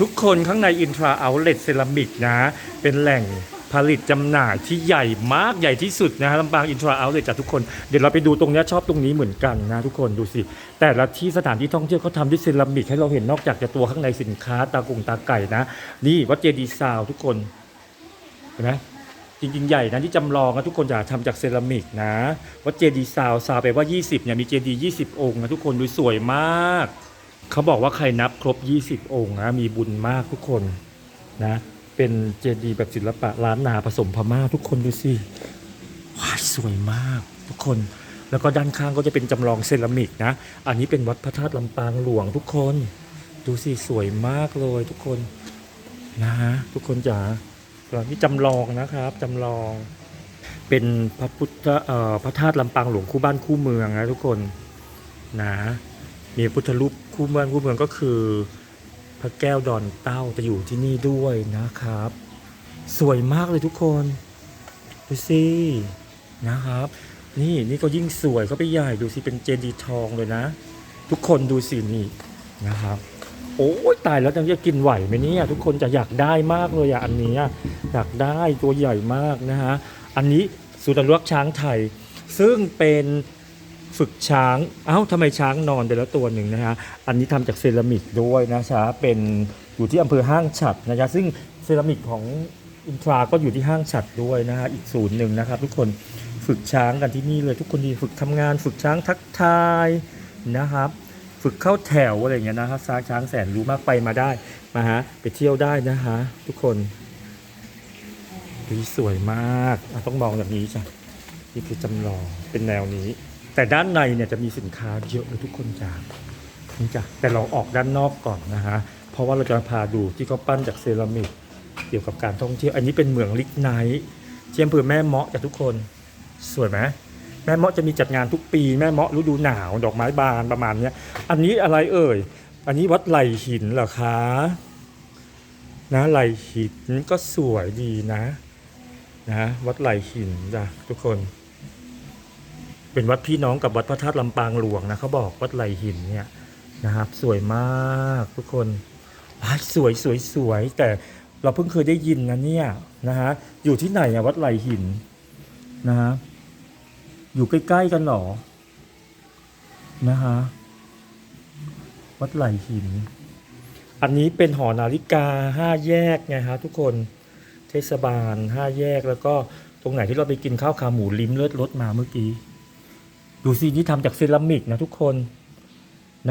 ทุกคนข้างในอินทราเอาเล t เซรามิกนะ เป็นแหล่งผลิตจำหน่ายที่ใหญ่มากใหญ่ที่สุดนะฮะลำปางอินทราเอาเล t จากทุกคน เดี๋ยวเราไปดูตรงนี้ชอบตรงนี้เหมือนกันนะทุกคนดูสิ แต่ละที่สถานที่ท่องเที่ยวเขาทำด้วยเซรามิกให้เราเห็นนอกจากจะตัวข้างในสินค้าตากงตาไก่นะ นี่วัดเจดีซาวทุกคนเห็นไหมจริงๆใหญ่นะที่จำลองนะทุกคนจะทำจากเซรามิกนะวัดเจดีซาวซาวไปว่า 20เนี่ยมีเจดีย์20 องค์นะทุกคนดูสวยมาก เขาบอกว่าใครนับครบ 20 องค์นะมีบุญมากทุกคนนะ เป็นเจดีย์แบบศิลปะล้านนาผสมพม่าทุกคนดูสิว้าสวยมากทุกคน แล้วก็ด้านข้างก็จะเป็นจำลองเซรามิกนะ อันนี้เป็นวัดพระธาตุลำปางหลวงทุกคน ดูสิสวยมากเลยทุกคนนะฮะทุกคนจ๋าส่วนนี้จำลองนะครับจำลอง เป็นพระพุทธพระธาตุลำปางหลวงคู่บ้านคู่เมืองนะทุกคนนะ มีพุทธรูปคู่บ้านคู่เมืองก็คือ พระแก้วดอนเต้าจะอยู่ที่นี่ด้วยนะครับ สวยมากเลยทุกคนดูสินะครับ นี่นี่ก็ยิ่งสวยเข้าไปใหญ่ดูสิเป็นเจดีย์ทองเลยนะ ทุกคนดูสินี่นะครับโอ้ยตายแล้วจะกินไหวไหมเนี่ยทุกคนจะอยากได้มากเลยอะอันนี้อยากได้ตัวใหญ่มากนะฮะอันนี้ศูนย์อนุรักช้างไทย ซึ่งเป็น ฝึกช้าง เอ้าทำไมช้างนอนไปแล้วตัวหนึ่งนะฮะ อันนี้ทำจากเซรามิกด้วยนะจ๊ะเป็นอยู่ที่อำเภอห้างฉัดนะจ๊ะซึ่งเซรามิกของอินทราก็อยู่ที่ห้างฉัดด้วยนะฮะ อีกศูนย์หนึ่งนะครับ ทุกคนฝึกช้างกันที่นี่เลยทุกคนดีฝึกทำงาน ฝึกช้างทักทายนะครับ ฝึกเข้าแถวอะไรอย่างเงี้ยนะครับช้างช้างแสนรู้มากไปมาได้มาฮะไปเที่ยวได้นะฮะทุกคนดีสวยมากต้องมองแบบนี้จ้ะนี่คือจำลองเป็นแนวนี้ แต่ด้านในเนี่ยจะมีสินค้าเยอะเลยทุกคนจ้ะนี่จ้ะแต่เราออกด้านนอกก่อนนะฮะเพราะว่าเราจะพาดูที่เขาปั้นจากเซรามิกเกี่ยวกับการท่องเที่ยวอันนี้เป็นเหมืองลิกไนท์ที่อำเภอแม่เมาะจ้ะทุกคนสวยไหมแม่เมาะจะมีจัดงานทุกปีแม่เมาะฤดูหนาวดอกไม้บานประมาณเนี้ยอันนี้อะไรเอ่ย อันนี้วัดไหลหินเหรอคะนะไหลหินก็สวยดีนะนะวัดไหลหินจ้ะทุกคน เป็นวัดพี่น้องกับวัดพระธาตุลำปางหลวงนะเขาบอกวัดไหลหินเนี่ยนะครับ สวยมากทุกคนสวยสวยสวยแต่เราเพิ่งเคยได้ยินนะเนี่ยนะฮะอยู่ที่ไหนอะวัดไหลหินนะฮะอยู่ใกล้ๆกันหรอนะฮะวัดไหลหิน อันนี้เป็นหอนาฬิกาห้าแยกไงฮะทุกคนเทศบาลห้าแยกแล้วก็ตรงไหนที่เราไปกินข้าวขาหมูลิ้มเลือดรถมาเมื่อกี้ ดูสินี่ทำจากเซรามิกนะทุกคน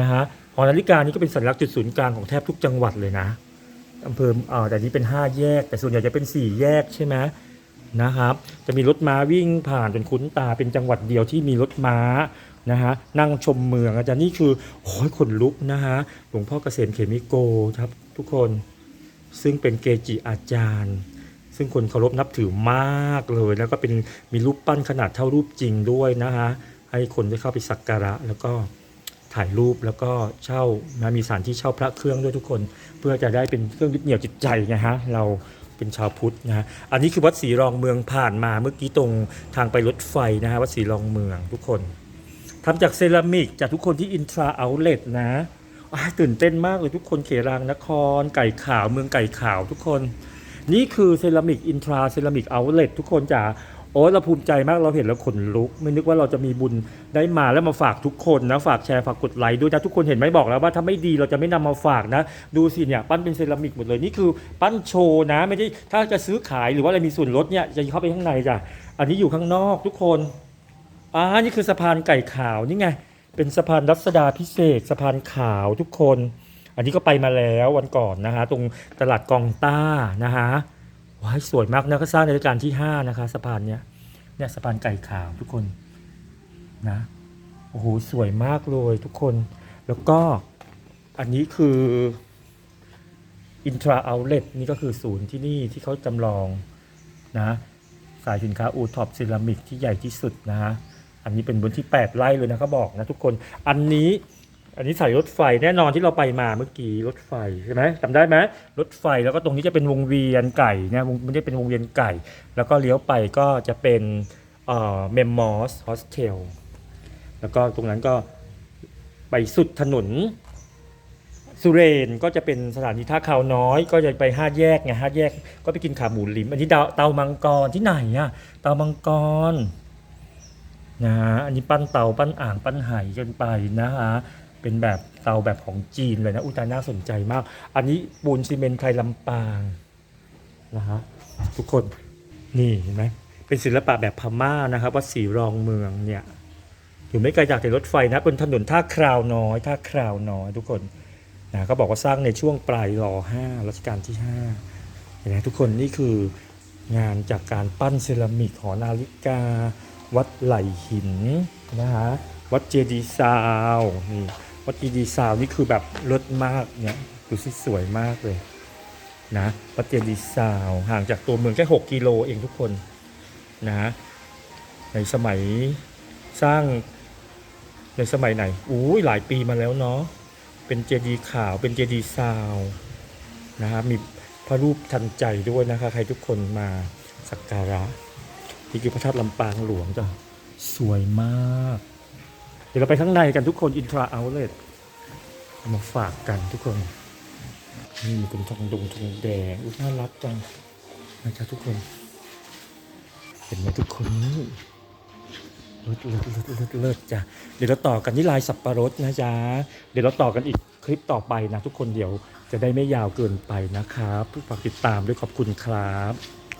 นะฮะหอนาฬิกานี้ก็เป็นสัญลักษณ์จุดศูนย์กลางของแทบทุกจังหวัดเลยนะอำเภออ่าแต่นี้เป็นห้าแยก แต่ส่วนใหญ่จะเป็นสี่แยกใช่ไหมนะครับ จะมีรถม้าวิ่งผ่านจนคุ้นตาเป็นจังหวัดเดียวที่มีรถม้านะฮะนั่งชมเมืองอาจารย์นี่คือโอ้ยขนลุกนะฮะหลวงพ่อเกษมเขมิโกครับทุกคนซึ่งเป็นเกจิอาจารย์ ซึ่งคนเคารพนับถือมากเลย แล้วก็เป็นมีรูปปั้นขนาดเท่ารูปจริงด้วยนะฮะ ให้คนได้เข้าไปสักการะ แล้วก็ถ่ายรูปแล้วก็เช่านะมีสถานที่เช่าพระเครื่องด้วยทุกคน เพื่อจะได้เป็นเครื่องยึดเหนี่ยวจิตใจไงฮะเราเป็นชาวพุทธนะฮะอันนี้คือวัดศรีรองเมืองผ่านมาเมื่อกี้ตรงทางไปรถไฟนะฮะวัดศรีรองเมืองทุกคนทำจากเซรามิกจากทุกคนที่อินทราเอาเลตนะตื่นเต้นมากเลยทุกคนเขรางนคร ไก่ขาวเมืองไก่ขาวทุกคน นี่คือเซรามิกอินทราเซรามิกเอาเลตทุกคนจ๋า โอ้เราภูมิใจมากเราเห็นแล้วขนลุก ไม่นึกว่าเราจะมีบุญได้มาแล้วมาฝากทุกคนนะฝากแชร์ฝากกดไลค์ด้วยนะทุกคนเห็นไหมบอกแล้วว่าถ้าไม่ดีเราจะไม่นำมาฝากนะ ดูสิเนี่ยปั้นเป็นเซรามิกหมดเลยนี่คือปั้นโชว์นะ ไม่ได้ถ้าจะซื้อขายหรือว่าอะไรมีส่วนลดเนี่ยจะเข้าไปข้างในจ้ะอันนี้อยู่ข้างนอกทุกคนอ่านี่คือสะพานไก่ขาวนี่ไงเป็นสะพานรัศดาพิเศษสะพานขาวทุกคน อันนี้ก็ไปมาแล้ววันก่อนนะฮะตรงตลาดกองต้านะฮะ ว้ายสวยมากนะก็สร้างในรัชกาลที่ห้านะคะสะพานเนี้ยเนี่ยสะพานไก่ขาวทุกคนนะโอ้โหสวยมากเลยทุกคน แล้วก็อันนี้คือ Intra Outlet นี่ก็คือศูนย์ที่นี่ที่เขาจำลองนะสายสินค้าอูท็อปเซรามิกที่ใหญ่ที่สุดนะฮะอันนี้เป็นบนที่ 8 ไร่เลยนะเขาบอกนะทุกคนอันนี้ อันนี้สายรถไฟแน่นอนที่เราไปมาเมื่อกี้รถไฟใช่ไหมจำได้ไหมรถไฟแล้วก็ตรงนี้จะเป็นวงเวียนไก่นะวงมันจะเป็นวงเวียนไก่ แล้วก็เลี้ยวไปก็จะเป็นเอ่อเมมมอสโฮสเทลแล้วก็ตรงนั้นก็ไปสุดถนนสุเรนก็จะเป็นสถานีท่าคาวน้อยก็จะไปห้าแยกไงห้าแยกก็ไปกินขาหมูลิม อันนี้เตาเตามังกรที่ไหนอะเตามังกรนะฮะอันนี้ปั้นเตาปั้นอ่างปั้นไหกันไปนะฮะ เป็นแบบเตาแบบของจีนเลยนะอุตาน่าสนใจมาก อันนี้ปูนซีเมนต์ไทยลำปางนะฮะทุกคนนี่เห็นไหมเป็นศิลปะแบบพม่านะครับวัดศรีรองเมืองเนี่ยอยู่ไม่ไกลจากแต่รถไฟนะบนถนนท่าคราวน้อยท่าคราวน้อยทุกคนนะก็บอกว่าสร้างในช่วงปลายรอห้ารัชกาลที่ห้าเห็นไหมทุกคนนี่คืองานจากการปั้นเซรามิกหอนาฬิกา วัดไหลหินนะฮะวัดเจดีซาวนี่ วัดเจดีย์ซาวนี่คือแบบเลิศมากเนี่ยดูสิสวยมากเลยนะวัดเจดีย์ซาวห่างจากตัวเมืองแค่ 6 กิโลเองทุกคนนะในสมัยสร้างในสมัยไหนอุ้หลายปีมาแล้วเนาะเป็นเจดีย์ขาวเป็นเจดีย์ซาวนะครับมีพระรูปทันใจด้วยนะคะใครทุกคนมาสักการะนี่คือพระธาตุลำปางหลวงจ้ะสวยมาก ดี๋ยวเราไปข้างในกันทุกคนอินทราเอาเลตเอามาฝากกันทุกคนนี่เป็นทองดงทองแดงอุ้ยน่ารักจังนะจ๊ะทุกคน เห็นไหมทุกคนนี่เลิศเลิศเลิศเลิศเลิศจ้ะเดี๋ยวเราต่อกันที่ลายสับปะรดนะจ๊ะเดี๋ยวเราต่อกันอีกคลิปต่อไปนะทุกคนเดี๋ยวจะได้ไม่ยาวเกินไปนะครับฝากติดตามด้วยขอบคุณครับ